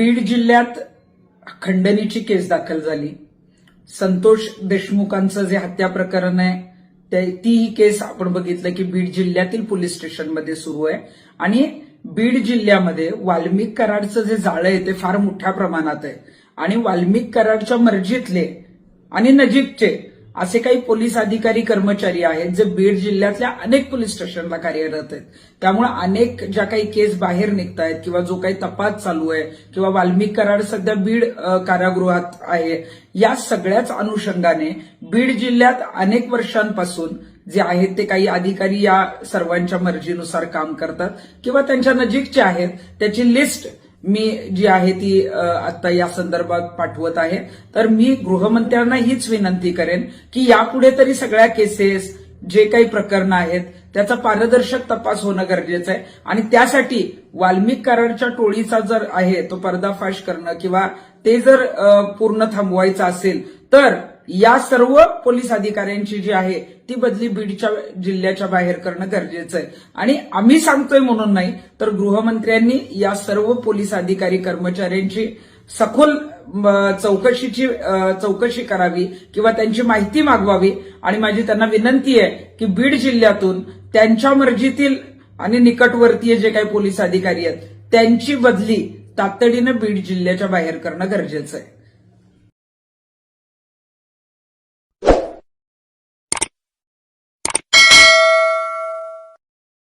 बीड जिल्ह्यात खंडणीची केस दाखल झाली. संतोष देशमुखांचं जे हत्या प्रकरण आहे ते- ती ही केस आपण बघितलं की बीड जिल्ह्यातील पोलीस स्टेशनमध्ये सुरू आहे. आणि बीड जिल्ह्यामध्ये वाल्मिक कराडचं जे जाळं आहे ते फार मोठ्या प्रमाणात आहे. आणि वाल्मिक कराडच्या मर्जीतले आणि नजीकचे असे काही पोलीस अधिकारी कर्मचारी आहेत जे बीड जिल्ह्यातल्या अनेक पोलीस स्टेशनला कार्यरत आहेत. त्यामुळे अनेक ज्या काही केस बाहेर निघत आहेत किंवा जो काही तपास चालू आहे किंवा वाल्मिक कराड सध्या बीड कारागृहात आहे या सगळ्याच अनुषंगाने बीड जिल्ह्यात अनेक वर्षांपासून जे आहेत ते काही अधिकारी या सर्वांच्या मर्जीनुसार काम करतात किंवा त्यांच्या नजीकचे आहेत त्याची लिस्ट मी जी आहे ती आता या संदर्भात पाठवत आहे. तर मी गृहमंत्र्यांना हीच विनंती करेन की यापुढे तरी सगळ्या केसेस जे काही प्रकरणं आहेत त्याचा पारदर्शक तपास होणं गरजेचं आहे. आणि त्यासाठी वाल्मिक कराडच्या टोळीचा जर आहे तो पर्दाफाश करणं किंवा ते जर पूर्ण थांबवायचं असेल तर या सर्व पोलीस अधिकाऱ्यांची जी आहे ती बदली बीडच्या जिल्ह्याच्या बाहेर करणं गरजेचं आहे. आणि आम्ही सांगतोय म्हणून नाही तर गृहमंत्र्यांनी या सर्व पोलीस अधिकारी कर्मचाऱ्यांची सखोल चौकशीची चौकशी करावी किंवा त्यांची माहिती मागवावी. आणि माझी त्यांना विनंती आहे की बीड जिल्ह्यातून त्यांच्या मर्जीतील आणि निकटवर्तीय जे काही पोलीस अधिकारी आहेत त्यांची बदली तातडीनं बीड जिल्ह्याच्या बाहेर करणं गरजेचं आहे.